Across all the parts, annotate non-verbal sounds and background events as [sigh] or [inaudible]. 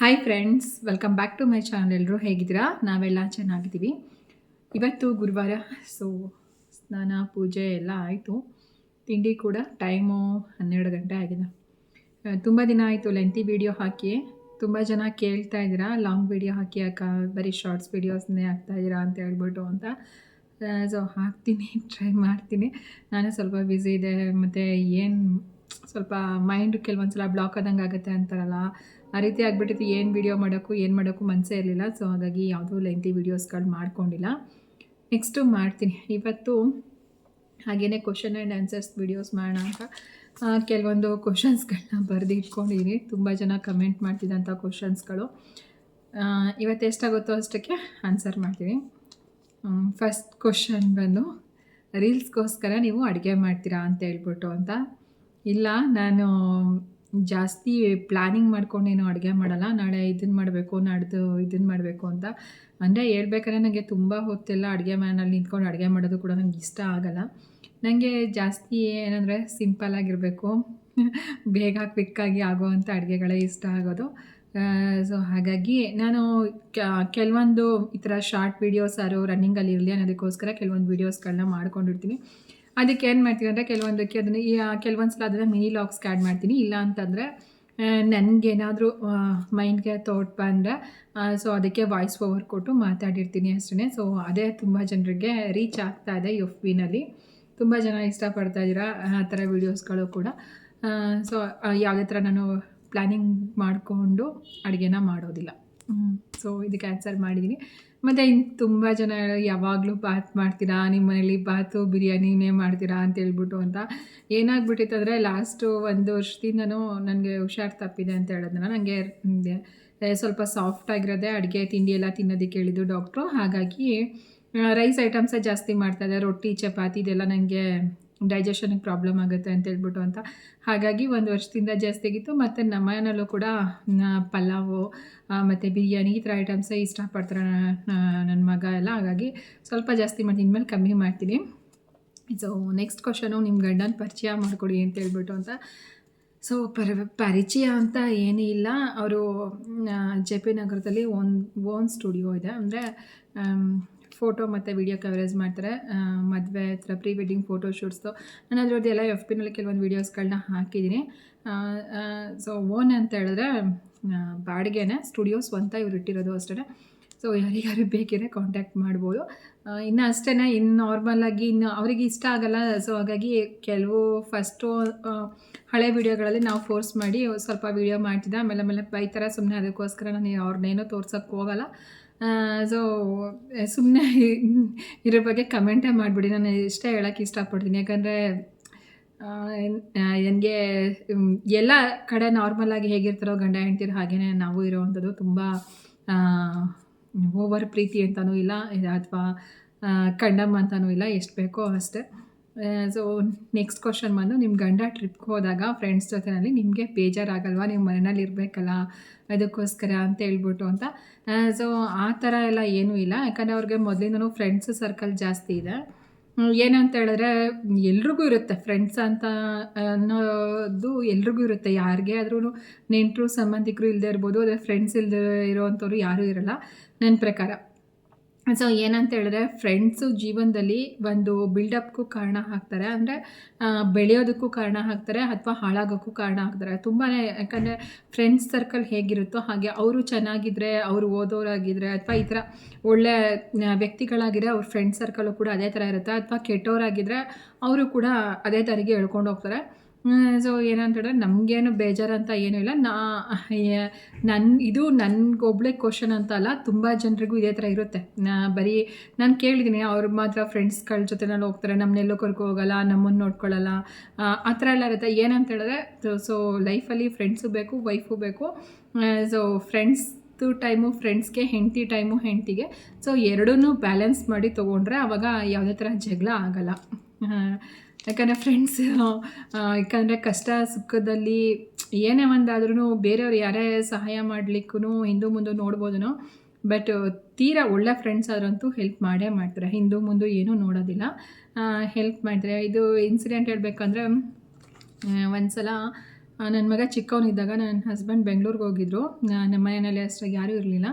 Hi friends welcome back to my channel ಎಲ್ಲರೂ ಹೇಗಿದ್ದೀರಾ? ನಾವೆಲ್ಲ ಚೆನ್ನಾಗಿದ್ದೀವಿ. ಇವತ್ತು ಗುರುವಾರ ಸೊ ಸ್ನಾನ, ಪೂಜೆ ಎಲ್ಲ ಆಯಿತು. ತಿಂಡಿ ಕೂಡ ಟೈಮು ಹನ್ನೆರಡು ಗಂಟೆ ಆಗಿದೆ. ತುಂಬ ದಿನ ಆಯಿತು ಲೆಂತಿ ವೀಡಿಯೋ ಹಾಕಿ. ತುಂಬ ಜನ ಕೇಳ್ತಾ ಇದ್ದೀರಾ ಲಾಂಗ್ ವೀಡಿಯೋ ಹಾಕಿ ಅಕ್ಕ ಬರೀ ಶಾರ್ಟ್ಸ್ ವೀಡಿಯೋಸ್ನೇ ಇದ್ದೀರಾ ಅಂತ ಹೇಳ್ಬಿಟ್ಟು ಅಂತ. ಸೊ ಹಾಕ್ತೀನಿ [laughs] ಟ್ರೈ ಮಾಡ್ತೀನಿ. ನಾನು ಸ್ವಲ್ಪ ಬ್ಯುಸಿ ಇದೆ, ಮತ್ತು ಏನು ಸ್ವಲ್ಪ ಮೈಂಡ್ ಕೆಲವೊಂದು ಸಲ ಬ್ಲಾಕ್ ಆದಂಗೆ ಆಗುತ್ತೆ ಅಂತಾರಲ್ಲ. ಆ ರೀತಿ ಆಗಿಬಿಟ್ಟಿತ್ತು. ಏನು ವೀಡಿಯೋ ಮಾಡೋಕ್ಕೂ, ಏನು ಮಾಡೋಕ್ಕೂ ಮನಸ್ಸೇ ಇರಲಿಲ್ಲ. ಸೊ ಹಾಗಾಗಿ ಯಾವುದೂ ಲೆಂತಿ ವೀಡಿಯೋಸ್ಗಳು ಮಾಡ್ಕೊಂಡಿಲ್ಲ. ನೆಕ್ಸ್ಟು ಮಾಡ್ತೀನಿ. ಇವತ್ತು ಹಾಗೆಯೇ ಕ್ವಶನ್ ಆ್ಯಂಡ್ ಆನ್ಸರ್ಸ್ ವೀಡಿಯೋಸ್ ಮಾಡೋಣ ಅಂತ ಕೆಲವೊಂದು ಕ್ವಶನ್ಸ್ಗಳನ್ನ ಬರೆದು ಇಟ್ಕೊಂಡಿದ್ದೀನಿ ತುಂಬ ಜನ ಕಮೆಂಟ್ ಮಾಡ್ತಿದ್ದಂಥ ಕ್ವಶನ್ಸ್ಗಳು ಇವತ್ತು ಎಷ್ಟಾಗುತ್ತೋ ಅಷ್ಟಕ್ಕೆ ಆನ್ಸರ್ ಮಾಡ್ತೀನಿ. ಫಸ್ಟ್ ಕ್ವಶನ್ ಬಂದು ರೀಲ್ಸ್ಗೋಸ್ಕರ ನೀವು ಅಡುಗೆ ಮಾಡ್ತೀರಾ ಅಂತ ಹೇಳ್ಬಿಟ್ಟು ಅಂತ. ಇಲ್ಲ, ನಾನು ಜಾಸ್ತಿ ಪ್ಲ್ಯಾನಿಂಗ್ ಮಾಡ್ಕೊಂಡೇನು ಅಡುಗೆ ಮಾಡಲ್ಲ. ನಾಳೆ ಇದನ್ನು ಮಾಡಬೇಕು, ನಾಡ್ದು ಇದನ್ನು ಮಾಡಬೇಕು ಅಂತ. ಅಂದರೆ ಹೇಳ್ಬೇಕಾದ್ರೆ ನನಗೆ ತುಂಬ ಹೊತ್ತೆಲ್ಲ ಅಡುಗೆ ಮನೆಯಲ್ಲಿ ನಿಂತ್ಕೊಂಡು ಅಡುಗೆ ಮಾಡೋದು ಕೂಡ ನನಗೆ ಇಷ್ಟ ಆಗಲ್ಲ. ನನಗೆ ಜಾಸ್ತಿ ಏನಂದರೆ ಸಿಂಪಲ್ಲಾಗಿರಬೇಕು ಬೇಗ ಕ್ವಿಕ್ಕಾಗಿ ಆಗೋವಂಥ ಅಡುಗೆಗಳೇ ಇಷ್ಟ ಆಗೋದು. ಸೊ ಹಾಗಾಗಿ ನಾನು ಕೆಲವೊಂದು ಈ ಥರ ಶಾರ್ಟ್ ವೀಡಿಯೋಸ್ ಯಾರು ರನ್ನಿಂಗಲ್ಲಿ ಇರಲಿ ಅನ್ನೋದಕ್ಕೋಸ್ಕರ ಕೆಲವೊಂದು ವೀಡಿಯೋಸ್ಗಳನ್ನ ಮಾಡ್ಕೊಂಡಿರ್ತೀನಿ. ಅದಕ್ಕೆ ಏನು ಮಾಡ್ತೀನಿ ಅಂದರೆ ಕೆಲವೊಂದಕ್ಕೆ ಅದನ್ನು ಕೆಲವೊಂದು ಸಲ ಅದನ್ನು ಮಿನಿ ಲಾಕ್ಸ್ಗೆ ಆ್ಯಡ್ ಮಾಡ್ತೀನಿ. ಇಲ್ಲ ಅಂತಂದರೆ ನನಗೇನಾದರೂ ಮೈಂಡ್ಗೆ ಥಾಟ್ ಬಂದರೆ ಸೊ ಅದಕ್ಕೆ ವಾಯ್ಸ್ ಓವರ್ ಕೊಟ್ಟು ಮಾತಾಡಿರ್ತೀನಿ ಅಷ್ಟೇ ಸೊ ಅದೇ ತುಂಬ ಜನರಿಗೆ ರೀಚ್ ಆಗ್ತಾ ಇದೆ ಎಫ್ ಬಿನಲ್ಲಿ ತುಂಬ ಜನ ಇಷ್ಟಪಡ್ತಾ ಇದ್ದೀರಾ, ಆ ಥರ ವೀಡಿಯೋಸ್ಗಳು ಕೂಡ. ಸೊ ಯಾವುದೇ ಥರ ನಾನು ಪ್ಲ್ಯಾನಿಂಗ್ ಮಾಡಿಕೊಂಡು ಅಡುಗೆನ ಮಾಡೋದಿಲ್ಲ. ಸೊ ಇದಕ್ಕೆ ಆನ್ಸರ್ ಮಾಡಿದ್ದೀನಿ ಮತ್ತು ಇನ್ನು ತುಂಬ ಜನ ಯಾವಾಗಲೂ ಬಾತ್ ಮಾಡ್ತೀರಾ ನಿಮ್ಮ ಮನೇಲಿ ಬಾತು ಬಿರಿಯಾನಿನೇ ಮಾಡ್ತೀರಾ ಅಂತ ಹೇಳ್ಬಿಟ್ಟು ಅಂತ ಏನಾಗ್ಬಿಟ್ಟಿತ್ತು ಅಂದರೆ ಲಾಸ್ಟು ಒಂದು ವರ್ಷದಿಂದನೂ ನನಗೆ ಹುಷಾರು ತಪ್ಪಿದೆ ಅಂತ ಹೇಳೋದನ್ನ ನನಗೆ ಸ್ವಲ್ಪ ಸಾಫ್ಟ್ ಆಗಿರೋದೆ ಅಡುಗೆ, ತಿಂಡಿ ಎಲ್ಲ ತಿನ್ನೋದಕ್ಕೆ ಹೇಳಿದ್ದು ಡಾಕ್ಟ್ರು ಹಾಗಾಗಿ ರೈಸ್ ಐಟಮ್ಸೇ ಜಾಸ್ತಿ ಮಾಡ್ತಾಯಿದ್ದೆ ರೊಟ್ಟಿ, ಚಪಾತಿ ಇದೆಲ್ಲ ನನಗೆ ಡೈಜೆಷನ್ಗೆ ಪ್ರಾಬ್ಲಮ್ ಆಗುತ್ತೆ ಅಂತ ಹೇಳ್ಬಿಟ್ಟು ಅಂತ. ಹಾಗಾಗಿ ಒಂದು ವರ್ಷದಿಂದ ಜಾಸ್ತಿ ಆಗಿತ್ತು. ಮತ್ತು ನಮ್ಮ ಮನೆಯಲ್ಲೂ ಕೂಡ ಪಲಾವು ಮತ್ತು ಬಿರಿಯಾನಿ ಈ ಥರ ಐಟಮ್ಸೇ ಇಷ್ಟಪಡ್ತಾರೆ ನನ್ನ ಮಗ ಎಲ್ಲ. ಹಾಗಾಗಿ ಸ್ವಲ್ಪ ಜಾಸ್ತಿ ಮಾಡ್ತೀನಿ ಇನ್ಮೇಲೆ ಕಮ್ಮಿ ಮಾಡ್ತೀನಿ. ಸೊ ನೆಕ್ಸ್ಟ್ ಕ್ವಶನು ನಿಮ್ಮ ಗಂಡನ ಪರಿಚಯ ಮಾಡಿಕೊಡಿ ಅಂತ ಹೇಳ್ಬಿಟ್ಟು ಅಂತ. ಸೊ ಪರ, ಪರಿಚಯ ಅಂತ ಏನೂ ಇಲ್ಲ. ಅವರು ಜೆ ಪಿ ನಗರದಲ್ಲಿ ಓನ್ ಓನ್ ಸ್ಟುಡಿಯೋ ಇದೆ. ಅಂದರೆ ಫೋಟೋ ಮತ್ತು ವಿಡಿಯೋ ಕವರೇಜ್ ಮಾಡ್ತಾರೆ. ಮದುವೆ ಹತ್ರ ಪ್ರೀ ವೆಡ್ಡಿಂಗ್ ಫೋಟೋ ಶೂಟ್ಸ್ದು ನಾನು ಅದ್ರದ್ದು ಎಲ್ಲ ಎಫ್ ಪಿನಲ್ಲಿ ಕೆಲವೊಂದು ವೀಡಿಯೋಸ್ಗಳನ್ನ ಹಾಕಿದ್ದೀನಿ. ಸೊ ಓನ್ ಅಂತ ಹೇಳಿದ್ರೆ ಬಾಡಿಗೆನೇ ಸ್ಟುಡಿಯೋ ಸ್ವಂತ ಇವ್ರು ಇಟ್ಟಿರೋದು ಅಷ್ಟೇ ಸೊ ಯಾರಿಗಾರು ಬೇಕಿದ್ರೆ ಕಾಂಟ್ಯಾಕ್ಟ್ ಮಾಡ್ಬೋದು. ಇನ್ನು ಅಷ್ಟೇ ಇನ್ನು ನಾರ್ಮಲಾಗಿ ಇನ್ನು ಅವರಿಗೆ ಇಷ್ಟ ಆಗಲ್ಲ. ಸೊ ಹಾಗಾಗಿ ಕೆಲವು ಫಸ್ಟು ಹಳೆ ವೀಡಿಯೋಗಳಲ್ಲಿ ನಾವು ಫೋರ್ಸ್ ಮಾಡಿ ಸ್ವಲ್ಪ ವೀಡಿಯೋ ಮಾಡ್ತಿದ್ದೆ. ಆಮೇಲೆ ಆಮೇಲೆ ಬೈತಾರೆ ಸುಮ್ಮನೆ ಅದಕ್ಕೋಸ್ಕರ ನಾನು ಅವ್ರನ್ನೇನೋ ತೋರ್ಸೋಕ್ಕೆ ಹೋಗಲ್ಲ. ಸೊ ಸುಮ್ಮನೆ [laughs] ಇದ್ರ ಬಗ್ಗೆ ಕಮೆಂಟೇ ಮಾಡಿಬಿಡಿ. ನಾನು ಇಷ್ಟೇ ಹೇಳೋಕ್ಕೆ ಇಷ್ಟಪಡ್ತೀನಿ. ಯಾಕಂದರೆ ನನಗೆ ಎಲ್ಲ ಕಡೆ ನಾರ್ಮಲಾಗಿ ಹೇಗಿರ್ತಾರೋ ಗಂಡ ಹೆಂಡ್ತಿರು ಹಾಗೇ ನಾವು ಇರೋವಂಥದ್ದು ತುಂಬ ಓವರ್ ಪ್ರೀತಿ ಅಂತಲೂ ಇಲ್ಲ, ಅಥವಾ ಕಂಡಮ್ ಅಂತಲೂ ಇಲ್ಲ, ಎಷ್ಟು ಬೇಕೋ ಅಷ್ಟೇ. ಸೊ ನೆಕ್ಸ್ಟ್ ಕ್ವಶನ್ ಬಂದು ನಿಮ್ಮ ಗಂಡ ಟ್ರಿಪ್ಗೆ ಹೋದಾಗ ಫ್ರೆಂಡ್ಸ್ ಜೊತೆನಲ್ಲಿ ನಿಮಗೆ ಬೇಜಾರಾಗಲ್ವಾ? ನೀವು ಮನೆಯಲ್ಲಿ ಇರಬೇಕಲ್ಲ, ಅದಕ್ಕೋಸ್ಕರ ಅಂತ ಹೇಳ್ಬಿಟ್ಟು ಅಂತ. ಸೊ ಆ ಥರ ಎಲ್ಲ ಏನೂ ಇಲ್ಲ. ಯಾಕಂದರೆ ಅವ್ರಿಗೆ ಮೊದಲಿಂದನೂ ಫ್ರೆಂಡ್ಸ್ ಸರ್ಕಲ್ ಜಾಸ್ತಿ ಇದೆ. ಏನಂತ ಹೇಳಿದ್ರೆ, ಎಲ್ರಿಗೂ ಇರುತ್ತೆ ಫ್ರೆಂಡ್ಸ್ ಅಂತ ಅನ್ನೋದು ಎಲ್ರಿಗೂ ಇರುತ್ತೆ. ಯಾರಿಗೆ ಆದ್ರೂ ನೆಂಟರು, ಸಂಬಂಧಿಕರು ಇಲ್ಲದೆ ಇರ್ಬೋದು, ಅದೇ ಫ್ರೆಂಡ್ಸ್ ಇಲ್ಲದೆ ಇರೋವಂಥವ್ರು ಯಾರೂ ಇರಲ್ಲ. ನನ್ನ ಪ್ರಕಾರ. ಸೊ ಏನಂತ ಹೇಳಿದ್ರೆ ಫ್ರೆಂಡ್ಸು ಜೀವನದಲ್ಲಿ ಒಂದು ಬಿಲ್ಡಪ್ಗೂ ಕಾರಣ ಆಗ್ತಾರೆ. ಅಂದರೆ ಬೆಳೆಯೋದಕ್ಕೂ ಕಾರಣ ಆಗ್ತಾರೆ ಅಥವಾ ಹಾಳಾಗೋಕ್ಕೂ ಕಾರಣ ಆಗ್ತಾರೆ. ತುಂಬಾ ಯಾಕಂದರೆ ಫ್ರೆಂಡ್ಸ್ ಸರ್ಕಲ್ ಹೇಗಿರುತ್ತೋ ಹಾಗೆ ಅವರು ಚೆನ್ನಾಗಿದ್ದರೆ ಅವರು ಓದೋರಾಗಿದ್ದರೆ ಅಥವಾ ಈ ಥರ ಒಳ್ಳೆ ವ್ಯಕ್ತಿಗಳಾಗಿದ್ದರೆ ಅವ್ರ ಫ್ರೆಂಡ್ ಸರ್ಕಲ್ಲು ಕೂಡ ಅದೇ ಥರ ಇರುತ್ತೆ. ಅಥವಾ ಕೆಟ್ಟವರಾಗಿದ್ದರೆ ಅವರು ಕೂಡ ಅದೇ ಥರಿಗೆ ಹೇಳ್ಕೊಂಡು ಹೋಗ್ತಾರೆ. ಸೊ ಏನಂತ ಹೇಳಿದ್ರೆ ನಮಗೇನು ಬೇಜಾರಂತ ಏನೂ ಇಲ್ಲ. ನಾ ನನ್ನ ಇದು ನನಗೊಬ್ಳೆ ಕ್ವಶನ್ ಅಂತ ಅಲ್ಲ, ತುಂಬ ಜನರಿಗೂ ಇದೇ ಥರ ಇರುತ್ತೆ. ನಾ ಬರೀ, ನಾನು ಕೇಳಿದ್ದೀನಿ ಅವ್ರು ಮಾತ್ರ ಫ್ರೆಂಡ್ಸ್ಗಳ ಜೊತೆನಲ್ಲಿ ಹೋಗ್ತಾರೆ ನಮ್ಮನ್ನೆಲ್ಲೋ ಕರ್ಕೊ ಹೋಗಲ್ಲ ನಮ್ಮನ್ನು ನೋಡ್ಕೊಳ್ಳಲ್ಲ ಆ ಥರ ಎಲ್ಲ ಇರುತ್ತೆ. ಏನಂತ ಹೇಳಿದ್ರೆ ಸೊ ಲೈಫಲ್ಲಿ ಫ್ರೆಂಡ್ಸು ಬೇಕು ವೈಫು ಬೇಕು. ಸೊ ಫ್ರೆಂಡ್ಸ್ದು ಟೈಮು ಫ್ರೆಂಡ್ಸ್ಗೆ ಹೆಂಡ್ತಿ ಟೈಮು ಹೆಂಡ್ತಿಗೆ. ಸೊ ಎರಡೂ ಬ್ಯಾಲೆನ್ಸ್ ಮಾಡಿ ತೊಗೊಂಡ್ರೆ ಆವಾಗ ಯಾವುದೇ ಥರ ಜಗಳ ಆಗಲ್ಲ. ಯಾಕಂದರೆ ಫ್ರೆಂಡ್ಸ್ ಯಾಕಂದರೆ ಕಷ್ಟ ಸುಖದಲ್ಲಿ ಏನೇ ಒಂದಾದ್ರೂ ಬೇರೆಯವ್ರು ಯಾರೇ ಸಹಾಯ ಮಾಡಲಿಕ್ಕೂ ಹಿಂದೂ ಮುಂದೆ ನೋಡ್ಬೋದು ಬಟ್ ತೀರಾ ಒಳ್ಳೆ ಫ್ರೆಂಡ್ಸ್ ಆದ್ರಂತೂ ಹೆಲ್ಪ್ ಮಾಡೇ ಮಾಡ್ತಾರೆ. ಹಿಂದೂ ಮುಂದೆ ಏನೂ ನೋಡೋದಿಲ್ಲ. ಹೆಲ್ಪ್ ಮಾಡ್ತಾರೆ. ಇದು ಇನ್ಸಿಡೆಂಟ್ ಹೇಳಬೇಕಂದ್ರೆ ಒಂದು ಸಲ ನನ್ನ ಮಗ ಚಿಕ್ಕವನಿದ್ದಾಗ ನನ್ನ ಹಸ್ಬೆಂಡ್ ಬೆಂಗಳೂರಿಗೆ ಹೋಗಿದ್ರು. ನಮ್ಮ ಮನೆಯಲ್ಲಿ ಅಷ್ಟಾಗಿ ಯಾರೂ ಇರಲಿಲ್ಲ.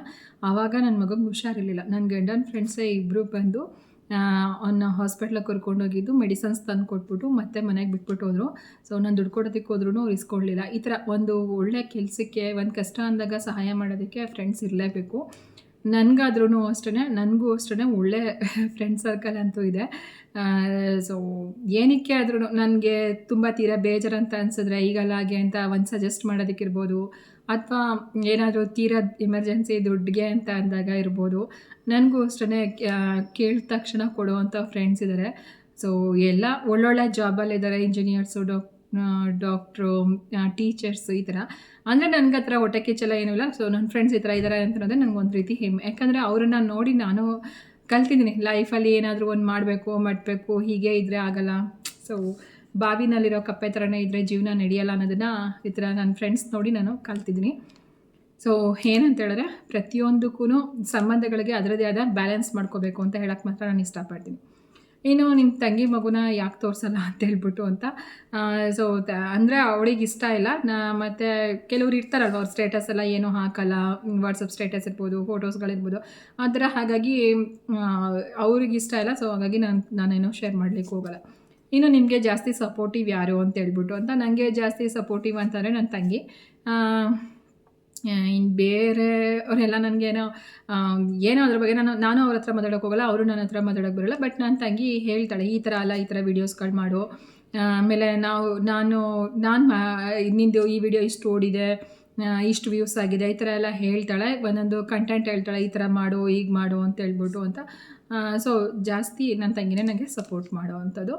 ಆವಾಗ ನನ್ನ ಮಗಂಗೆ ಹುಷಾರಿರಲಿಲ್ಲ. ನನ್ನ ಗಂಡನ ಫ್ರೆಂಡ್ಸೇ ಇಬ್ಬರು ಬಂದು ಅವನ್ನ ಹಾಸ್ಪಿಟ್ಲಿಗೆ ಕರ್ಕೊಂಡೋಗಿದ್ದು ಮೆಡಿಸನ್ಸ್ ತಂದು ಕೊಟ್ಬಿಟ್ಟು ಮತ್ತೆ ಮನೆಗೆ ಬಿಟ್ಬಿಟ್ಟು ಹೋದರು. ಸೊ ನಾನು ದುಡ್ಡು ಕೊಡೋದಕ್ಕೆ ಹೋದ್ರೂ ಇಸ್ಕೊಳ್ಳಿಲ್ಲ ಈ ಥರ ಒಂದು ಒಳ್ಳೆ ಕೆಲಸಕ್ಕೆ, ಒಂದು ಕಷ್ಟ ಅಂದಾಗ ಸಹಾಯ ಮಾಡೋದಕ್ಕೆ ಫ್ರೆಂಡ್ಸ್ ಇರಲೇಬೇಕು. ನನಗಾದ್ರೂ ಅಷ್ಟೇ ನನಗೂ ಅಷ್ಟೇ ಒಳ್ಳೆ [laughs] ಫ್ರೆಂಡ್ ಸರ್ಕಲ್ ಅಂತೂ ಇದೆ. ಸೊ ಏನಕ್ಕೆ ಆದ್ರೂ ನನಗೆ ತುಂಬ ತೀರಾ ಬೇಜಾರಂತ ಅನ್ಸಿದ್ರೆ ಈಗಲ್ಲ ಹಾಗೆ ಅಂತ ಒಂದು ಸಜೆಸ್ಟ್ ಮಾಡೋದಕ್ಕಿರ್ಬೋದು. ಅಥವಾ ಏನಾದರೂ ತೀರಾ ಎಮರ್ಜೆನ್ಸಿ ದುಡ್ಡಿಗೆ ಅಂತ ಅಂದಾಗ ಇರ್ಬೋದು. ನನಗೂ ಅಷ್ಟೇ ಕೇಳಿದ ತಕ್ಷಣ ಕೊಡುವಂಥ ಫ್ರೆಂಡ್ಸ್ ಇದ್ದಾರೆ ಸೊ ಎಲ್ಲ ಒಳ್ಳೊಳ್ಳೆ ಜಾಬಲ್ಲಿದ್ದಾರೆ ಇಂಜಿನಿಯರ್ಸು ಡಾಕ್ ಡಾಕ್ಟ್ರು ಟೀಚರ್ಸು ಈ ಥರ ಅಂದರೆ ನನಗೆ ಹತ್ರ ಹೊಟ್ಟೆ ಕಿಚ್ಚೆಲ್ಲ ಏನೂ ಇಲ್ಲ. ಸೊ ನನ್ನ ಫ್ರೆಂಡ್ಸ್ ಈ ಥರ ಇದ್ದಾರೆ ಅಂತ ಅನ್ನೋದೇ ನನಗೆ ಒಂದು ರೀತಿ ಹೆಮ್ಮೆ. ಯಾಕಂದರೆ ಅವ್ರನ್ನ ನೋಡಿ ನಾನು ಕಲ್ತಿದ್ದೀನಿ. ಲೈಫಲ್ಲಿ ಏನಾದರೂ ಒಂದು ಮಾಡಬೇಕು ಮಾಡಬೇಕು, ಹೀಗೆ ಇದ್ದರೆ ಆಗಲ್ಲ. ಸೊ ಬಾವಿನಲ್ಲಿರೋ ಕಪ್ಪೆ ಥರನೇ ಇದ್ದರೆ ಜೀವನ ನಡೆಯಲ್ಲ ಅನ್ನೋದನ್ನು ಈ ಥರ ನನ್ನ ಫ್ರೆಂಡ್ಸ್ ನೋಡಿ ನಾನು ಕಲ್ತಿದ್ದೀನಿ. ಸೊ ಏನಂತ ಹೇಳಿದ್ರೆ ಪ್ರತಿಯೊಂದಕ್ಕೂ ಸಂಬಂಧಗಳಿಗೆ ಅದರದೇ ಆದ ಬ್ಯಾಲೆನ್ಸ್ ಮಾಡ್ಕೋಬೇಕು ಅಂತ ಹೇಳೋಕ್ಕೆ ಮಾತ್ರ ನಾನು ಇಷ್ಟಪಡ್ತೀನಿ. ಇನ್ನು ನಿಮ್ಮ ತಂಗಿ ಮಗುನ ಯಾಕೆ ತೋರಿಸಲ್ಲ ಅಂತ ಹೇಳ್ಬಿಟ್ಟು ಅಂತ ಸೊ ಅಂದರೆ ಅವಳಿಗೆ ಇಷ್ಟ ಇಲ್ಲ. ನಾ, ಮತ್ತು ಕೆಲವ್ರು ಇರ್ತಾರಲ್ವ ಅವ್ರ ಸ್ಟೇಟಸ್ ಎಲ್ಲ ಏನೂ ಹಾಕಲ್ಲ ವಾಟ್ಸಪ್ ಸ್ಟೇಟಸ್ ಇರ್ಬೋದು ಫೋಟೋಸ್ಗಳಿರ್ಬೋದು ಆ ಥರ ಹಾಗಾಗಿ ಅವ್ರಿಗೆ ಇಷ್ಟ ಇಲ್ಲ. ಸೊ ಹಾಗಾಗಿ ನಾನು, ನಾನೇನೋ ಶೇರ್ ಮಾಡಲಿಕ್ಕೆ ಹೋಗಲ್ಲ. ಇನ್ನು ನಿಮಗೆ ಜಾಸ್ತಿ ಸಪೋರ್ಟಿವ್ ಯಾರು ಅಂತ ಹೇಳ್ಬಿಟ್ಟು ಅಂತ ನನಗೆ ಜಾಸ್ತಿ ಸಪೋರ್ಟಿವ್ ಅಂತಂದರೆ ನನ್ನ ತಂಗಿ. ಇನ್ನು ಬೇರೆ ಅವರೆಲ್ಲ ನನಗೇನೋ ಏನೋ ಅದ್ರ ಬಗ್ಗೆ ನಾನು ನಾನು ಅವ್ರ ಹತ್ರ ಮಾತಾಡೋಕೆ ಹೋಗಲ್ಲ, ಅವರು ನನ್ನ ಹತ್ರ ಮಾತಾಡೋಕೆ ಬರೋಲ್ಲ ಬಟ್ ನನ್ನ ತಂಗಿ ಹೇಳ್ತಾಳೆ, ಈ ಥರ ಅಲ್ಲ, ಈ ಥರ ವೀಡಿಯೋಸ್ಗಳು ಮಾಡು. ಆಮೇಲೆ ನಾವು, ನಾನು ನಾನು ನಿಂದು ಈ ವಿಡಿಯೋ ಇಷ್ಟು ಓಡಿದೆ ಇಷ್ಟು ವ್ಯೂಸ್ ಆಗಿದೆ, ಈ ಥರ ಎಲ್ಲ ಹೇಳ್ತಾಳೆ, ಒಂದೊಂದು ಕಂಟೆಂಟ್ ಹೇಳ್ತಾಳೆ, ಈ ಥರ ಮಾಡು ಈಗ ಮಾಡು ಅಂತ ಹೇಳ್ಬಿಟ್ಟು ಅಂತ. ಸೊ ಜಾಸ್ತಿ ನನ್ನ ತಂಗಿನೇ ನನಗೆ ಸಪೋರ್ಟ್ ಮಾಡೋ ಅಂಥದ್ದು.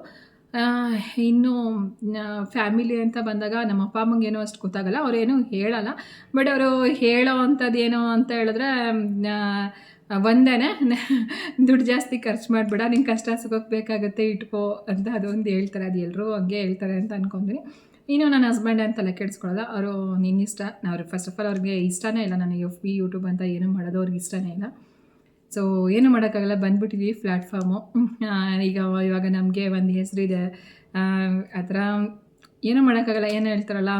ಇನ್ನು ಫ್ಯಾಮಿಲಿ ಅಂತ ಬಂದಾಗ ನಮ್ಮ ಅಪ್ಪ ಅಮ್ಮಂಗೇನೋ ಅಷ್ಟು ಗೊತ್ತಾಗಲ್ಲ. ಅವರೇನು ಹೇಳಲ್ಲ. ಬಟ್ ಅವರು ಹೇಳೋ ಅಂಥದ್ದು ಏನು ಅಂತ ಹೇಳಿದ್ರೆ ಒಂದೇ [laughs] ದುಡ್ಡು ಜಾಸ್ತಿ ಖರ್ಚು ಮಾಡಿಬಿಡ. ನಿಂಗೆ ಕಷ್ಟ ಸುಖಕ್ಕೆ ಬೇಕಾಗುತ್ತೆ, ಇಟ್ಕೋ ಅಂತ ಅದೊಂದು ಹೇಳ್ತಾರೆ. ಅದು ಎಲ್ಲರೂ ಹಂಗೆ ಹೇಳ್ತಾರೆ ಅಂತ ಅಂದ್ಕೊಂಡ್ವಿ ಇನ್ನು ನನ್ನ ಹಸ್ಬೆಂಡ್ ತಲೆ ಕೆಡಿಸ್ಕೊಳ್ಳಲ್ಲ ಅವರು ನಿನ್ನಿಷ್ಟ. ಅವ್ರು ಫಸ್ಟ್ ಆಫ್ ಆಲ್ ಅವ್ರಿಗೆ ಇಷ್ಟನೇ ಇಲ್ಲ. ನನಗೆ ಎಫ್ ಬಿ ಯೂಟ್ಯೂಬ್ ಅಂತ ಏನೂ ಮಾಡೋದು ಅವ್ರಿಗೆ ಇಷ್ಟನೇ ಇಲ್ಲ. ಸೊ ಏನು ಮಾಡೋಕ್ಕಾಗಲ್ಲ, ಬಂದ್ಬಿಟ್ಟಿದ್ವಿ ಪ್ಲ್ಯಾಟ್ಫಾರ್ಮು ಈಗ ಇವಾಗ ನಮಗೆ ಒಂದು ಹೆಸರಿದೆ. ಆ ಥರ ಏನೂ ಮಾಡೋಕ್ಕಾಗಲ್ಲ, ಏನು ಹೇಳ್ತಾರಲ್ಲ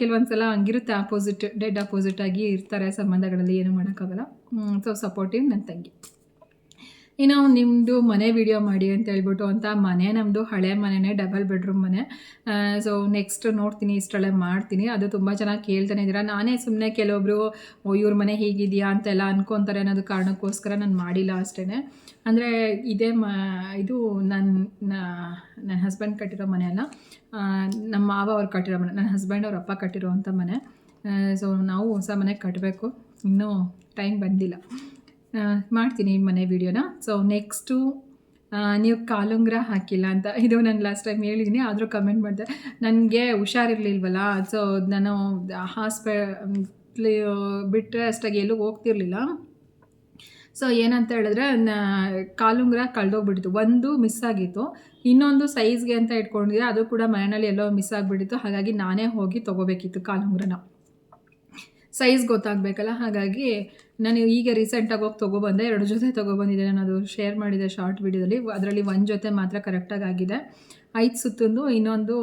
ಕೆಲವೊಂದು ಸಲ ಹಂಗಿರುತ್ತೆ ಆಪೋಸಿಟ್ ಡೆಡ್ ಆಪೋಸಿಟ್ ಆಗಿ ಇರ್ತಾರೆ ಸಂಬಂಧಗಳಲ್ಲಿ, ಏನೂ ಮಾಡೋಕ್ಕಾಗಲ್ಲ. ಸೊ ಸಪೋರ್ಟಿವ್ ನನ್ನ ತಂಗಿ. ಇನ್ನು ನಿಮ್ಮದು ಮನೆ ವಿಡಿಯೋ ಮಾಡಿ ಅಂತ ಹೇಳ್ಬಿಟ್ಟು ಅಂತ ಮನೆ ನಮ್ಮದು ಹಳೆ ಮನೆನೇ ಡಬಲ್ ಬೆಡ್ರೂಮ್ ಮನೆ. ಸೊ ನೆಕ್ಸ್ಟ್ ನೋಡ್ತೀನಿ ಇಷ್ಟರಲ್ಲೇ ಮಾಡ್ತೀನಿ. ಅದು ತುಂಬ ಚೆನ್ನಾಗಿ ಕೇಳ್ತಾನೆ ಇದ್ದೀರಾ. ನಾನೇ ಸುಮ್ಮನೆ ಕೆಲವೊಬ್ಬರು ಓ, ಇವ್ರ ಮನೆ ಹೀಗಿದೆಯಾ ಅಂತೆಲ್ಲ ಅನ್ಕೊತಾರೆ ಅನ್ನೋದು ಕಾರಣಕ್ಕೋಸ್ಕರ ನಾನು ಮಾಡಿಲ್ಲ ಅಷ್ಟೇ ಅಂದರೆ ಇದೇ ಮ, ಇದು ನನ್ನ ನನ್ನ ಹಸ್ಬೆಂಡ್ ಕಟ್ಟಿರೋ ಮನೆ ಅಲ್ಲ. ನಮ್ಮ ಮಾವ ಅವ್ರು ಕಟ್ಟಿರೋ ಮನೆ ನನ್ನ ಹಸ್ಬೆಂಡ್ ಅವ್ರ ಅಪ್ಪ ಕಟ್ಟಿರೋ ಅಂಥ ಮನೆ ಸೊ ನಾವು ಹೊಸ ಮನೆ ಕಟ್ಟಬೇಕು ಇನ್ನೂ ಟೈಮ್ ಬಂದಿಲ್ಲ. ಮಾಡ್ತೀನಿ ಮನೆ ವಿಡಿಯೋನ ಸೊ ನೆಕ್ಸ್ಟು ನೀವು ಕಾಲುಂಗ್ರ ಹಾಕಿಲ್ಲ ಅಂತ ಇದು ನಾನು ಲಾಸ್ಟ್ ಟೈಮ್ ಹೇಳಿದ್ದೀನಿ ಆದರೂ ಕಮೆಂಟ್ ಮಾಡಿದೆ. ನನಗೆ ಹುಷಾರಿರಲಿಲ್ವಲ್ಲ ಸೊ ನಾನು ಹಾಸ್ಪೆ ಬಿಟ್ಟರೆ ಅಷ್ಟಾಗಿ ಎಲ್ಲೂ ಹೋಗ್ತಿರ್ಲಿಲ್ಲ. ಸೊ ಏನಂತ ಹೇಳಿದ್ರೆ ಕಾಲುಂಗ್ರ ಕಳೆದೋಗ್ಬಿಟ್ಟಿತ್ತು ಒಂದು ಮಿಸ್ ಆಗಿತ್ತು. ಇನ್ನೊಂದು ಸೈಜ್ಗೆ ಅಂತ ಇಟ್ಕೊಂಡಿದ್ದೆ, ಅದು ಕೂಡ ಮನೆಯಲ್ಲಿ ಎಲ್ಲೋ ಮಿಸ್ ಆಗಿಬಿಟ್ಟಿತ್ತು ಹಾಗಾಗಿ ನಾನೇ ಹೋಗಿ ತೊಗೋಬೇಕಿತ್ತು ಕಾಲುಂಗ್ರನ. ಸೈಜ್ ಗೊತ್ತಾಗಬೇಕಲ್ಲ? ಹಾಗಾಗಿ ನಾನು ಈಗ ರೀಸೆಂಟಾಗಿ ಹೋಗಿ ತೊಗೊಬಂದೆ, ಎರಡು ಜೊತೆ ತೊಗೊಬಂದಿದ್ದೆ. ನಾನು ಅದು ಶೇರ್ ಮಾಡಿದೆ ಶಾರ್ಟ್ ವಿಡಿಯೋದಲ್ಲಿ ಅದರಲ್ಲಿ ಒಂದು ಜೊತೆ ಮಾತ್ರ ಕರೆಕ್ಟಾಗಿ ಆಗಿದೆ. ಐದು ಸುತ್ತೊಂದು ಇನ್ನೊಂದು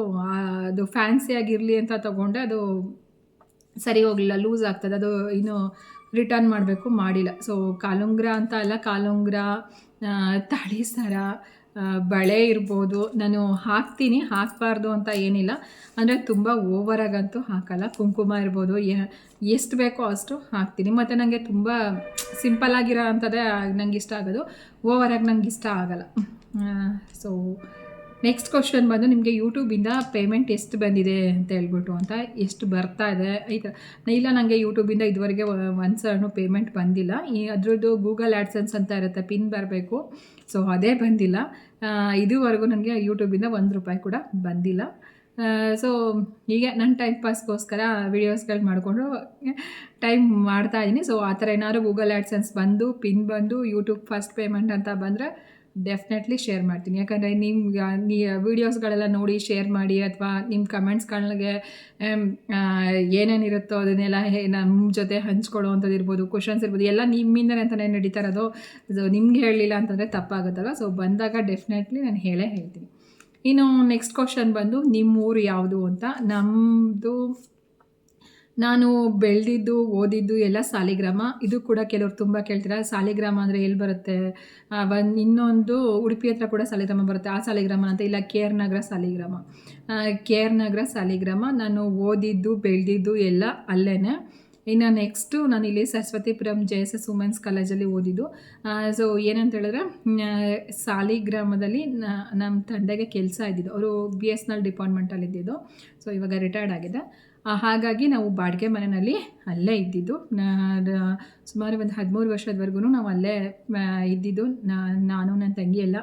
ಅದು ಫ್ಯಾನ್ಸಿ ಆಗಿರಲಿ ಅಂತ ತೊಗೊಂಡೆ. ಅದು ಸರಿ ಹೋಗಲಿಲ್ಲ ಲೂಸ್ ಆಗ್ತದೆ. ಅದು ಇನ್ನು ರಿಟರ್ನ್ ಮಾಡಬೇಕು ಮಾಡಿಲ್ಲ. ಸೊ ಕಾಲುಂಗ್ರ ಅಂತ ಅಲ್ಲ, ಕಾಲುಂಗ್ರ ತಾಳಿ ಸರ ಬಳೆ ಇರ್ಬೋದು, ನಾನು ಹಾಕ್ತೀನಿ, ಹಾಕಬಾರ್ದು ಅಂತ ಏನಿಲ್ಲ. ಅಂದರೆ ತುಂಬ ಓವರಾಗಂತೂ ಹಾಕಲ್ಲ. ಕುಂಕುಮ ಇರ್ಬೋದು ಎಷ್ಟು ಬೇಕೋ ಅಷ್ಟು ಹಾಕ್ತೀನಿ. ಮತ್ತು ನನಗೆ ತುಂಬ ಸಿಂಪಲ್ ಆಗಿರೋ ಅಂಥದ್ದೇ ನಂಗೆ ಇಷ್ಟ ಆಗೋದು. ಓವರಾಗಿ ನಂಗೆ ಇಷ್ಟ ಆಗಲ್ಲ. ಸೊ ನೆಕ್ಸ್ಟ್ ಕ್ವಶನ್ ಬಂದು ನಿಮಗೆ ಯೂಟ್ಯೂಬಿಂದ ಪೇಮೆಂಟ್ ಎಷ್ಟು ಬಂದಿದೆ ಅಂತ ಹೇಳ್ಬಿಟ್ಟು ಅಂತ. ಎಷ್ಟು ಬರ್ತಾ ಇದೆ, ಈ ಇಲ್ಲ ನನಗೆ ಯೂಟ್ಯೂಬಿಂದ ಇದುವರೆಗೆ ಒಂದು ಸಣ್ಣ ಪೇಮೆಂಟ್ ಬಂದಿಲ್ಲ. ಈ, ಅದ್ರದ್ದು ಗೂಗಲ್ ಆ್ಯಡ್ಸೆನ್ಸ್ ಅಂತ ಇರುತ್ತೆ, ಪಿನ್ ಬರಬೇಕು. ಸೊ ಅದೇ ಬಂದಿಲ್ಲ. ಇದುವರೆಗೂ ನನಗೆ ಯೂಟ್ಯೂಬಿಂದ ಒಂದು ರೂಪಾಯಿ ಕೂಡ ಬಂದಿಲ್ಲ. ಸೊ ಹೀಗೆ ನನ್ನ ಟೈಮ್ ಪಾಸ್ಗೋಸ್ಕರ ವೀಡಿಯೋಸ್ಗಳು ಮಾಡಿಕೊಂಡು ಟೈಮ್ ಮಾಡ್ತಾ ಇದ್ದೀನಿ ಸೊ ಆ ಥರ ಏನಾದ್ರು ಗೂಗಲ್ ಆ್ಯಡ್ಸೆನ್ಸ್ ಬಂದು ಪಿನ್ ಬಂದು ಯೂಟ್ಯೂಬ್ ಫಸ್ಟ್ ಪೇಮೆಂಟ್ ಅಂತ ಬಂದರೆ ಡೆಫಿನೆಟ್ಲಿ ಶೇರ್ ಮಾಡ್ತೀನಿ. ಯಾಕಂದರೆ ನಿಮ್ಗೆ ನೀ ವೀಡಿಯೋಸ್ಗಳೆಲ್ಲ ನೋಡಿ ಶೇರ್ ಮಾಡಿ ಅಥವಾ ನಿಮ್ಮ ಕಮೆಂಟ್ಸ್ಗಳಿಗೆ ಏನೇನಿರುತ್ತೋ ಅದನ್ನೆಲ್ಲ ಹೇ ನಮ್ಮ ಜೊತೆ ಹಂಚ್ಕೊಳ್ಳೋ ಅಂಥದ್ದು ಇರ್ಬೋದು ಕ್ವಶನ್ಸ್ ಇರ್ಬೋದು, ಎಲ್ಲ ನಿಮ್ಮಿಂದನೇ ಅಂತಲೇ ನಡೀತಾ ಇರೋದು. ಸೊ ನಿಮ್ಗೆ ಹೇಳಲಿಲ್ಲ ಅಂತಂದರೆ ತಪ್ಪಾಗುತ್ತಲ್ಲ ಸೊ ಬಂದಾಗ ಡೆಫಿನೆಟ್ಲಿ ನಾನು ಹೇಳೇ ಹೇಳ್ತೀನಿ. ಇನ್ನು ನೆಕ್ಸ್ಟ್ ಕ್ವಶನ್ ಬಂದು ನಿಮ್ಮ ಊರು ಯಾವುದು ಅಂತ. ನಮ್ಮದು ನಾನು ಬೆಳೆದಿದ್ದು, ಓದಿದ್ದು ಎಲ್ಲ ಸಾಲಿಗ್ರಾಮ. ಇದು ಕೂಡ ಕೆಲವ್ರು ತುಂಬ ಕೇಳ್ತೀರಾ ಸಾಲಿಗ್ರಾಮ ಅಂದರೆ ಎಲ್ಲಿ ಬರುತ್ತೆ? ಒಂದು ಇನ್ನೊಂದು ಉಡುಪಿ ಹತ್ರ ಕೂಡ ಸಾಲಿಗ್ರಾಮ ಬರುತ್ತೆ. ಆ ಸಾಲಿಗ್ರಾಮ ಅಂತ ಇಲ್ಲ, K R Nagar Saligrama. K R Nagar Saligrama. ನಾನು ಓದಿದ್ದು, ಬೆಳೆದಿದ್ದು ಎಲ್ಲ ಅಲ್ಲೇ ಇನ್ನು ನೆಕ್ಸ್ಟು ನಾನು ಇಲ್ಲಿ Saraswathipuram J S S women's ಕಾಲೇಜಲ್ಲಿ ಓದಿದ್ದು. ಸೊ ಏನಂತ ಹೇಳಿದ್ರೆ ಸಾಲಿಗ್ರಾಮದಲ್ಲಿ ನಮ್ಮ ತಂದೆಗೆ ಕೆಲಸ ಇದ್ದಿದ್ದು. ಅವರು ಬಿ ಎಸ್ ಎನ್ ಎಲ್ ಡಿಪಾರ್ಟ್ಮೆಂಟಲ್ಲಿ ಇದ್ದಿದ್ದು ಸೊ ಇವಾಗ ರಿಟೈರ್ಡ್ ಆಗಿದೆ. ಹಾಗಾಗಿ ನಾವು ಬಾಡಿಗೆ ಮನೆಯಲ್ಲಿ ಅಲ್ಲೇ ಇದ್ದಿದ್ದು. ಸುಮಾರು ಒಂದು ಹದಿಮೂರು ವರ್ಷದವರೆಗೂ ನಾವು ಅಲ್ಲೇ ಇದ್ದಿದ್ದು. ನಾನು, ನನ್ನ ತಂಗಿ ಎಲ್ಲ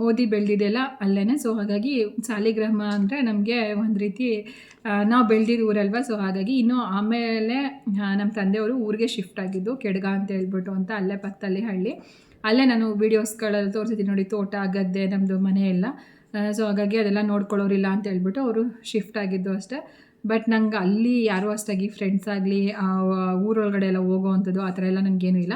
ಓದಿ ಬೆಳೆದಿದ್ದೆಲ್ಲ ಅಲ್ಲೇ ಸೊ ಹಾಗಾಗಿ ಸಾಲಿಗ್ರಾಮ ಅಂದರೆ ನಮಗೆ ಒಂದು ರೀತಿ ನಾವು ಬೆಳೆದಿದ್ದು ಊರಲ್ವ? ಸೊ ಹಾಗಾಗಿ ಇನ್ನು ಆಮೇಲೆ ನಮ್ಮ ತಂದೆಯವರು ಊರಿಗೆ ಶಿಫ್ಟ್ ಆಗಿದ್ದು ಕೆಡ್ಗ ಅಂತ ಹೇಳ್ಬಿಟ್ಟು ಅಂತ ಅಲ್ಲೇ ಪಕ್ಕದಲ್ಲಿ ಹಳ್ಳಿ. ಅಲ್ಲೇ ನಾನು ವೀಡಿಯೋಸ್ಗಳಲ್ಲಿ ತೋರಿಸಿದ್ದೀನಿ ನೋಡಿ, ತೋಟ, ಗದ್ದೆ ನಮ್ಮದು ಮನೆ ಎಲ್ಲ. ಸೊ ಹಾಗಾಗಿ ಅದೆಲ್ಲ ನೋಡ್ಕೊಳ್ಳೋರಿಲ್ಲ ಅಂತ ಹೇಳ್ಬಿಟ್ಟು ಅವರು ಶಿಫ್ಟ್ ಆಗಿದ್ದು ಅಷ್ಟೇ. ಬಟ್ ನಂಗೆ ಅಲ್ಲಿ ಯಾರು ಅಷ್ಟಾಗಿ ಫ್ರೆಂಡ್ಸ್ ಆಗಲಿ ಊರೊಳಗಡೆ ಎಲ್ಲ ಹೋಗೋವಂಥದ್ದು ಆ ಥರ ಎಲ್ಲ ನನಗೇನು ಇಲ್ಲ.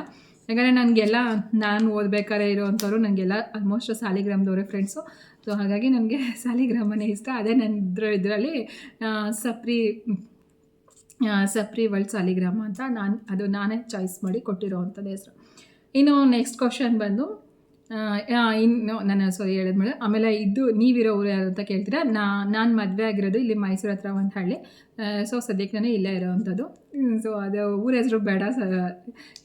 ಯಾಕಂದರೆ ನನಗೆಲ್ಲ ನಾನು ಓದಬೇಕಾದ್ರೆ ಇರೋವಂಥವ್ರು ನನಗೆಲ್ಲ ಆಲ್ಮೋಸ್ಟ್ ಸಾಲಿಗ್ರಾಮದವರೇ ಫ್ರೆಂಡ್ಸು ಸೊ ಹಾಗಾಗಿ ನನಗೆ [laughs] ಸಾಲಿಗ್ರಾಮನೇ ಇಷ್ಟ. ಅದೇ ನನ್ನ ಇದ್ರ ಇದರಲ್ಲಿ ಸಪ್ರಿ ಸಪ್ರಿ ವರ್ಲ್ಡ್ ಸಾಲಿಗ್ರಾಮ ಅಂತ ನಾನು, ಅದು ನಾನೇ ಚಾಯ್ಸ್ ಮಾಡಿ ಕೊಟ್ಟಿರೋ ಅಂಥದ್ದು ಹೆಸರು. ಇನ್ನು ನೆಕ್ಸ್ಟ್ ಕ್ವಶನ್ ಬಂದು ಇನ್ನು ನಾನು ಸಾರಿ ಹೇಳಿದ್ಮೇಲೆ, ಆಮೇಲೆ ಇದು ನೀವಿರೋ ಊರು ಯಾರು ಅಂತ ಕೇಳ್ತೀರಾ? ನಾ, ನಾನು ಮದುವೆ ಆಗಿರೋದು ಇಲ್ಲಿ ಮೈಸೂರು ಹತ್ರ ಒಂದು ಹಳ್ಳಿ. ಸೊ ಸದ್ಯಕ್ಕೆ ನಾನು ಇಲ್ಲೇ ಇರೋವಂಥದ್ದು. ಸೊ ಅದು ಊರ ಹೆಸರು ಬೇಡ ಸ,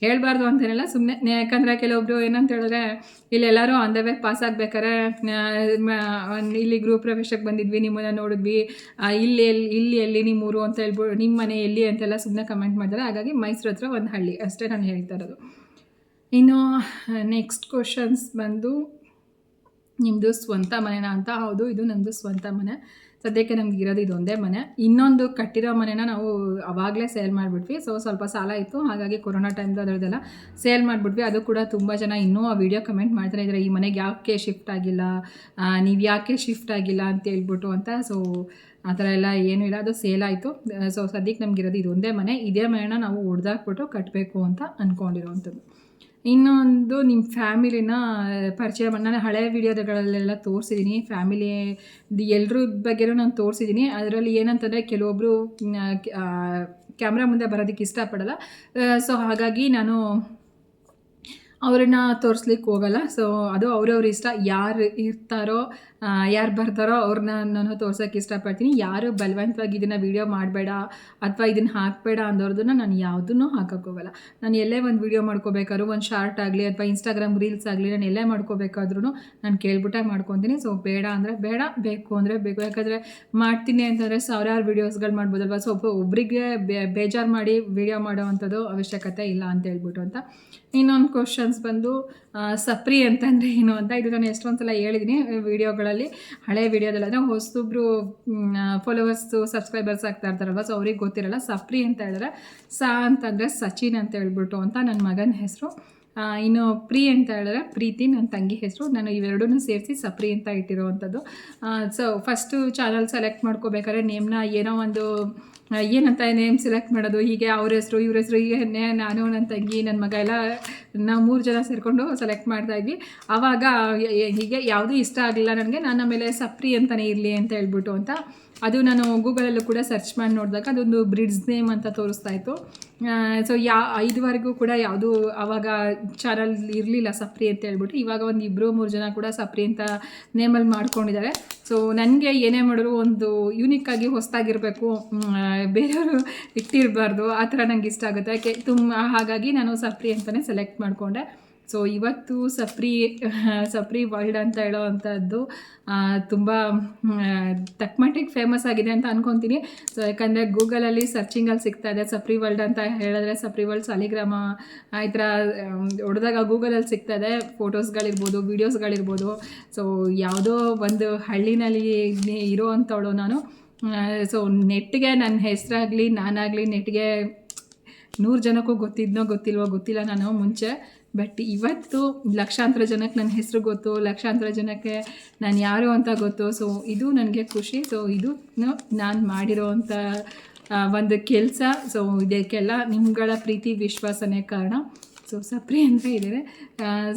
ಹೇಳಬಾರ್ದು ಅಂತೇನಿಲ್ಲ ಸುಮ್ಮನೆ ಯಾಕಂದರೆ ಕೆಲವೊಬ್ರು ಏನಂತ ಹೇಳಿದ್ರೆ ಇಲ್ಲೆಲ್ಲರೂ ಆನ್ ದ ವೇ ಪಾಸ್ ಆಗ್ಬೇಕಾರೆ ಇಲ್ಲಿ ಗೃಹ ಪ್ರವೇಶಕ್ಕೆ ಬಂದಿದ್ವಿ, ನಿಮ್ಮನ್ನು ನೋಡಿದ್ವಿ. ಇಲ್ಲಿ ಎಲ್ಲಿ ಇಲ್ಲಿ ಎಲ್ಲಿ ನಿಮ್ಮ ಊರು ಅಂತ ಹೇಳ್ಬಿಟ್ಟು ನಿಮ್ಮ ಮನೆ ಎಲ್ಲಿ ಅಂತೆಲ್ಲ ಸುಮ್ಮನೆ ಕಮೆಂಟ್ ಮಾಡ್ತಾರೆ. ಹಾಗಾಗಿ ಮೈಸೂರು ಹತ್ರ ಒಂದು ಹಳ್ಳಿ, ಅಷ್ಟೇ ನಾನು ಹೇಳ್ತಾ ಇರೋದು. ಇನ್ನು ನೆಕ್ಸ್ಟ್ ಕ್ವಶನ್ಸ್ ಬಂದು ನಿಮ್ಮದು ಸ್ವಂತ ಮನೆನಾ ಅಂತ? ಹೌದು, ಇದು ನಮ್ಮದು ಸ್ವಂತ ಮನೆ. ಸದ್ಯಕ್ಕೆ ನಮ್ಗೆ ಇರೋದು ಇದೊಂದೇ ಮನೆ. ಇನ್ನೊಂದು ಕಟ್ಟಿರೋ ಮನೆನ ನಾವು ಅವಾಗಲೇ ಸೇಲ್ ಮಾಡಿಬಿಟ್ವಿ. ಸೊ ಸ್ವಲ್ಪ ಸಾಲ ಇತ್ತು. ಹಾಗಾಗಿ ಕೊರೋನಾ ಟೈಮ್ದು ಅದರದ್ದೆಲ್ಲ ಸೇಲ್ ಮಾಡಿಬಿಟ್ವಿ. ಅದು ಕೂಡ ತುಂಬ ಜನ ಇನ್ನೂ ಆ ವಿಡಿಯೋ ಕಮೆಂಟ್ ಮಾಡ್ತಾನೆ ಇದ್ದಾರೆ ಈ ಮನೆಗೆ ಯಾಕೆ ಶಿಫ್ಟ್ ಆಗಿಲ್ಲ? ನೀವು ಯಾಕೆ ಶಿಫ್ಟ್ ಆಗಿಲ್ಲ ಅಂತ ಹೇಳ್ಬಿಟ್ಟು ಅಂತ. ಸೊ ಆ ಥರ ಎಲ್ಲ ಏನೂ ಇಲ್ಲ. ಅದು ಸೇಲ್ ಆಯಿತು. ಸೊ ಸದ್ಯಕ್ಕೆ ನಮಗಿರೋದು ಇದೊಂದೇ ಮನೆ. ಇದೇ ಮನೆನ ನಾವು ಹೊಡೆದಾಕ್ಬಿಟ್ಟು ಕಟ್ಟಬೇಕು ಅಂತ ಅಂದ್ಕೊಂಡಿರೋವಂಥದ್ದು ಇನ್ನೊಂದು ನಿಮ್ಮ ಫ್ಯಾಮಿಲಿನ ಪರಿಚಯ ಮಾಡಿ, ನಾನು ಹಳೆ ವಿಡಿಯೋಗಳಲ್ಲೆಲ್ಲ ತೋರಿಸಿದ್ದೀನಿ ಫ್ಯಾಮಿಲಿ ಎಲ್ಲರ ಬಗ್ಗೆನೂ ನಾನು ತೋರಿಸಿದ್ದೀನಿ ಅದರಲ್ಲಿ ಏನಂತಂದರೆ ಕೆಲವೊಬ್ಬರು ಕ್ಯಾಮ್ರಾ ಮುಂದೆ ಬರೋದಕ್ಕೆ ಇಷ್ಟಪಡಲ್ಲ. ಸೊ ಹಾಗಾಗಿ ನಾನು ಅವ್ರನ್ನ ತೋರಿಸ್ಲಿಕ್ಕೆ ಹೋಗಲ್ಲ. ಸೊ ಅದು ಅವ್ರವ್ರ ಇಷ್ಟ. ಯಾರು ಇರ್ತಾರೋ ಯಾರು ಬರ್ತಾರೋ ಅವ್ರನ್ನ ನಾನು ತೋರ್ಸೋಕ್ಕೆ ಇಷ್ಟಪಡ್ತೀನಿ. ಯಾರು ಬಲವಂತವಾಗಿ ಇದನ್ನು ವೀಡಿಯೋ ಮಾಡಬೇಡ ಅಥವಾ ಇದನ್ನು ಹಾಕಬೇಡ ಅನ್ನೋರ್ದನ್ನ ನಾನು ಯಾವುದನ್ನು ಹಾಕಕ್ಕೆ ಹೋಗಲ್ಲ. ನಾನು ಎಲ್ಲೇ ಒಂದು ವೀಡಿಯೋ ಮಾಡ್ಕೋಬೇಕಾದ್ರೂ, ಒಂದು ಶಾರ್ಟ್ ಆಗಲಿ ಅಥವಾ ಇನ್ಸ್ಟಾಗ್ರಾಮ್ ರೀಲ್ಸ್ ಆಗಲಿ ನಾನು ಎಲ್ಲೇ ಮಾಡ್ಕೋಬೇಕಾದ್ರೂ ನಾನು ಕೇಳ್ಬಿಟ್ಟೆ ಮಾಡ್ಕೊತೀನಿ. ಸೊ ಬೇಡ ಅಂದರೆ ಬೇಡ, ಬೇಕು ಅಂದರೆ ಬೇಕು. ಯಾಕಂದರೆ ಮಾಡ್ತೀನಿ ಅಂತಂದರೆ ಸಾವಿರಾರು ವೀಡಿಯೋಸ್ಗಳು ಮಾಡ್ಬೋದಲ್ವ? ಸೊ ಒಬ್ಬ ಒಬ್ಬರಿಗೆ ಬೇಜಾರು ಮಾಡಿ ವೀಡಿಯೋ ಮಾಡೋವಂಥದ್ದು ಅವಶ್ಯಕತೆ ಇಲ್ಲ ಅಂತ ಹೇಳ್ಬಿಟ್ಟು ಅಂತ. ಇನ್ನೊಂದು ಕ್ವಶನ್ಸ್ ಬಂದು ಸಪ್ರಿ ಅಂತಂದರೆ ಏನು ಅಂತ ಇದು ನಾನು ಎಷ್ಟೊಂದು ಸಲ ಹೇಳಿದ್ದೀನಿ ವೀಡಿಯೋಗಳಲ್ಲಿ. ಹಳೆ ವೀಡಿಯೋದಲ್ಲಿ, ಅಂದರೆ ಹೊಸೊಬ್ರು ಫಾಲೋವರ್ಸು ಸಬ್ಸ್ಕ್ರೈಬರ್ಸ್ ಆಗ್ತಾ ಇರ್ತಾರಲ್ವ ಸೊ ಅವ್ರಿಗೆ ಗೊತ್ತಿರಲ್ಲ, ಸಪ್ರಿ ಅಂತ ಹೇಳಿದ್ರೆ, ಸಾ ಅಂತಂದರೆ ಸಚಿನ್ ಅಂತ ಹೇಳ್ಬಿಟ್ಟು ಅಂತ ನನ್ನ ಮಗನ ಹೆಸರು. ಇನ್ನು ಪ್ರೀ ಅಂತ ಹೇಳಿದ್ರೆ ಪ್ರೀತಿ, ನನ್ನ ತಂಗಿ ಹೆಸರು. ನಾನು ಇವೆರಡೂ ಸೇರಿಸಿ ಸಪ್ರಿ ಅಂತ ಇಟ್ಟಿರೋವಂಥದ್ದು. ಸೊ ಫಸ್ಟು ಚಾನಲ್ ಸೆಲೆಕ್ಟ್ ಮಾಡ್ಕೋಬೇಕಾದ್ರೆ ನೇಮ್ನ ಏನೋ ಒಂದು ಏನಂತ ನೇಮ್ ಸೆಲೆಕ್ಟ್ ಮಾಡೋದು, ಹೀಗೆ ಅವ್ರ ಹೆಸರು, ಇವ್ರ ಹೆಸರು, ಹೀಗೆ ನಾನು, ನನ್ನ ತಂಗಿ, ನನ್ನ ಮಗ ಎಲ್ಲ ನಾವು ಮೂರು ಜನ ಸೇರಿಕೊಂಡು ಸೆಲೆಕ್ಟ್ ಮಾಡ್ತಾ ಇದ್ವಿ. ಆವಾಗ ಹೀಗೆ ಯಾವುದೂ ಇಷ್ಟ ಆಗಲಿಲ್ಲ ನನಗೆ ನಾನು ಆಮೇಲೆ ಸಪ್ರಿ ಅಂತಲೇ ಇರಲಿ ಅಂತ ಹೇಳ್ಬಿಟ್ಟು ಅಂತ. ಅದು ನಾನು ಗೂಗಲಲ್ಲೂ ಕೂಡ ಸರ್ಚ್ ಮಾಡಿ ನೋಡಿದಾಗ ಅದೊಂದು ಬ್ರಿಡ್ಸ್ ನೇಮ್ ಅಂತ ತೋರಿಸ್ತಾ ಇತ್ತು. ಸೊ ಯಾ, ಐದುವರೆಗೂ ಕೂಡ ಯಾವುದು ಆವಾಗ ಚಾನಲ್ ಇರಲಿಲ್ಲ ಸಪ್ರಿ ಅಂತ ಹೇಳ್ಬಿಟ್ಟು. ಇವಾಗ ಒಂದು ಇಬ್ಬರು ಮೂರು ಜನ ಕೂಡ ಸಪ್ರಿ ಅಂತ ನೇಮಲ್ಲಿ ಮಾಡ್ಕೊಂಡಿದ್ದಾರೆ. ಸೊ ನನಗೆ ಏನೇ ಮಾಡಿದ್ರು ಒಂದು ಯೂನಿಕ್ ಆಗಿ ಹೊಸದಾಗಿರಬೇಕು. ಬೇರೆಯವರು ಇಟ್ಟಿರಬಾರ್ದು. ಆ ಥರ ನಂಗೆ ಇಷ್ಟ ಆಗುತ್ತೆ. ಯಾಕೆ ತುಂಬ ಹಾಗಾಗಿ ನಾನು ಸಪ್ರಿ ಅಂತಲೇ ಸೆಲೆಕ್ಟ್ ಮಾಡಿಕೊಂಡೆ. ಸೊ ಇವತ್ತು ಸಪ್ರಿ ಸಪ್ರಿ ವರ್ಲ್ಡ್ ಅಂತ ಹೇಳೋ ಅಂಥದ್ದು ತುಂಬ ತಕ್ಕಮಟ್ಟಿಗೆ ಫೇಮಸ್ ಆಗಿದೆ ಅಂತ ಅನ್ಕೊತೀನಿ. ಸೊ ಯಾಕಂದರೆ ಗೂಗಲಲ್ಲಿ ಸರ್ಚಿಂಗಲ್ಲಿ ಸಿಗ್ತಾ ಇದೆ ಸಪ್ರಿ ವರ್ಲ್ಡ್ ಅಂತ. ಹೇಳಿದ್ರೆ ಸಪ್ರಿ ವರ್ಲ್ಡ್ ಸಾಲಿಗ್ರಾಮ ಈ ಥರ ಹೊಡೆದಾಗ ಗೂಗಲಲ್ಲಿ ಸಿಗ್ತಾ ಇದೆ. ಫೋಟೋಸ್ಗಳಿರ್ಬೋದು ವೀಡಿಯೋಸ್ಗಳಿರ್ಬೋದು ಸೊ ಯಾವುದೋ ಒಂದು ಹಳ್ಳಿನಲ್ಲಿ ಇರೋ ಅಂಥವಳು ನಾನು ಸೊ ನೆಟ್ಗೆ ನನ್ನ ಹೆಸರಾಗಲಿ, ನಾನಾಗಲಿ ನೆಟ್ಗೆ ನೂರು ಜನಕ್ಕೂ ಗೊತ್ತಿದ್ನೋ ಗೊತ್ತಿಲ್ವೋ ಗೊತ್ತಿಲ್ಲ. ನಾನು ಮುಂಚೆ ಬಟ್ ಇವತ್ತು ಲಕ್ಷಾಂತರ ಜನಕ್ಕೆ ನನ್ನ ಹೆಸರು ಗೊತ್ತು, ಲಕ್ಷಾಂತರ ಜನಕ್ಕೆ ನಾನು ಯಾರು ಅಂತ ಗೊತ್ತು. ಸೊ ಇದು ನನಗೆ ಖುಷಿ. ಸೊ ಇದು ನಾನು ಮಾಡಿರೋವಂಥ ಒಂದು ಕೆಲಸ. ಸೊ ಇದಕ್ಕೆಲ್ಲ ನಿಮ್ಗಳ ಪ್ರೀತಿ, ವಿಶ್ವಾಸನೇ ಕಾರಣ. ಸೊ ಸಪ್ರಿ ಅಂತ ಇದ್ದಾರೆ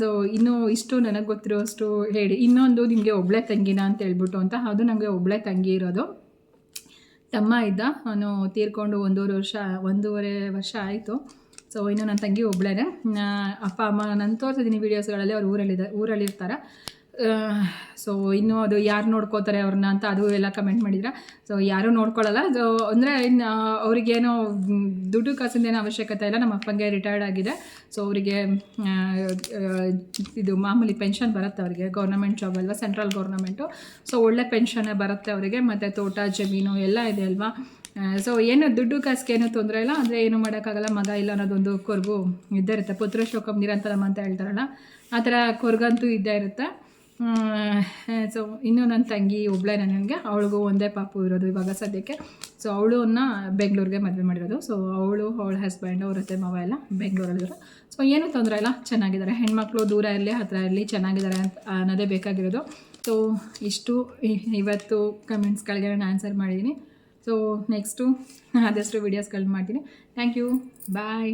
ಸೊ ಇನ್ನೂ ಇಷ್ಟು ನನಗೆ ಗೊತ್ತಿರೋಷ್ಟು ಹೇಳಿ. ಇನ್ನೊಂದು ನಿಮಗೆ ಒಬ್ಳೆ ತಂಗಿನ ಅಂತ ಹೇಳ್ಬಿಟ್ಟು ಅಂತ, ಅದು ನನಗೆ ಒಬ್ಳೆ ತಂಗಿ ಇರೋದು. ತಮ್ಮ ಇದ್ದ. ಅವನು ತೀರ್ಕೊಂಡು ಒಂದೂವರೆ ವರ್ಷ ಒಂದೂವರೆ ವರ್ಷ ಆಯಿತು. ಸೊ ಇನ್ನು ನನ್ನ ತಂಗಿ ಒಬ್ಬಳೇ ಅಪ್ಪ, ಅಮ್ಮ, ನಾನು ತೋರಿಸಿದ್ದೀನಿ ವೀಡಿಯೋಸ್ಗಳಲ್ಲಿ ಅವ್ರು ಊರಲ್ಲಿದ್ದಾರೆ ಊರಲ್ಲಿರ್ತಾರೆ. ಸೊ ಇನ್ನೂ ಅದು ಯಾರು ನೋಡ್ಕೋತಾರೆ ಅವ್ರನ್ನ ಅಂತ ಅದು ಎಲ್ಲ ಕಮೆಂಟ್ ಮಾಡಿದ್ರೆ. ಸೊ ಯಾರೂ ನೋಡ್ಕೊಳ್ಳಲ್ಲ ಸೊ ಅಂದರೆ ಇನ್ನು ಅವರಿಗೇನೋ ದುಡ್ಡು ಕಾಸಿಂದೇನೋ ಅವಶ್ಯಕತೆ ಇಲ್ಲ. ನಮ್ಮ ಅಪ್ಪಂಗೆ ರಿಟೈರ್ಡ್ ಆಗಿದೆ. ಸೊ ಅವರಿಗೆ ಇದು ಮಾಮೂಲಿ ಪೆನ್ಷನ್ ಬರುತ್ತೆ ಅವರಿಗೆ. ಗೌರ್ನಮೆಂಟ್ ಜಾಬ್ ಅಲ್ವಾ? ಸೆಂಟ್ರಲ್ ಗೌರ್ನಮೆಂಟು ಸೊ ಒಳ್ಳೆ ಪೆನ್ಷನ್ನೇ ಬರುತ್ತೆ ಅವರಿಗೆ. ಮತ್ತು ತೋಟ, ಜಮೀನು ಎಲ್ಲ ಇದೆ ಅಲ್ವಾ? ಸೊ ಏನು ದುಡ್ಡು ಕಾಸಿಗೆ ಏನೂ ತೊಂದರೆ ಇಲ್ಲ. ಅಂದರೆ ಏನು ಮಾಡೋಕ್ಕಾಗಲ್ಲ. ಮಗ ಇಲ್ಲ ಅನ್ನೋದೊಂದು ಕೊರಗು ಇದ್ದೇ ಇರುತ್ತೆ. ಪುತ್ರ ಶೋಕಂ ನಿರಂತರಮ್ಮ ಅಂತ ಹೇಳ್ತಾರಲ್ಲ, ಆ ಥರ ಕೊರಗಂತೂ ಇದ್ದೇ ಇರುತ್ತೆ. ಸೊ ಇನ್ನೂ ನನ್ನ ತಂಗಿ ಒಬ್ಬಳೇ ನನಗೆ. ಅವಳಿಗೂ ಒಂದೇ ಪಾಪು ಇರೋದು ಇವಾಗ ಸದ್ಯಕ್ಕೆ. ಸೊ ಅವಳನ್ನ ಬೆಂಗಳೂರಿಗೆ ಮದುವೆ ಮಾಡಿರೋದು. ಸೊ ಅವಳು, ಅವಳ ಹಸ್ಬೆಂಡ್ ಅವ್ರ ಅತ್ತೆ ಮಾವ ಎಲ್ಲ ಬೆಂಗಳೂರಲ್ಲಿದ್ದಾರೆ ಸೊ ಏನೂ ತೊಂದರೆ ಇಲ್ಲ, ಚೆನ್ನಾಗಿದ್ದಾರೆ. ಹೆಣ್ಮಕ್ಳು ದೂರ ಇರಲಿ ಹತ್ತಿರ ಇರಲಿ, ಚೆನ್ನಾಗಿದ್ದಾರೆ ಅಂತ ಅನ್ನೋದೇ ಬೇಕಾಗಿರೋದು. ಸೊ ಇಷ್ಟು ಇವತ್ತು ಕಮೆಂಟ್ಸ್ಗಳಿಗೆ ನಾನು ಆನ್ಸರ್ ಮಾಡಿದ್ದೀನಿ. ಸೊ ನೆಕ್ಸ್ಟು ಆದಷ್ಟು ವೀಡಿಯೋಸ್ಗಳು ಮಾಡ್ತೀನಿ. Thank you bye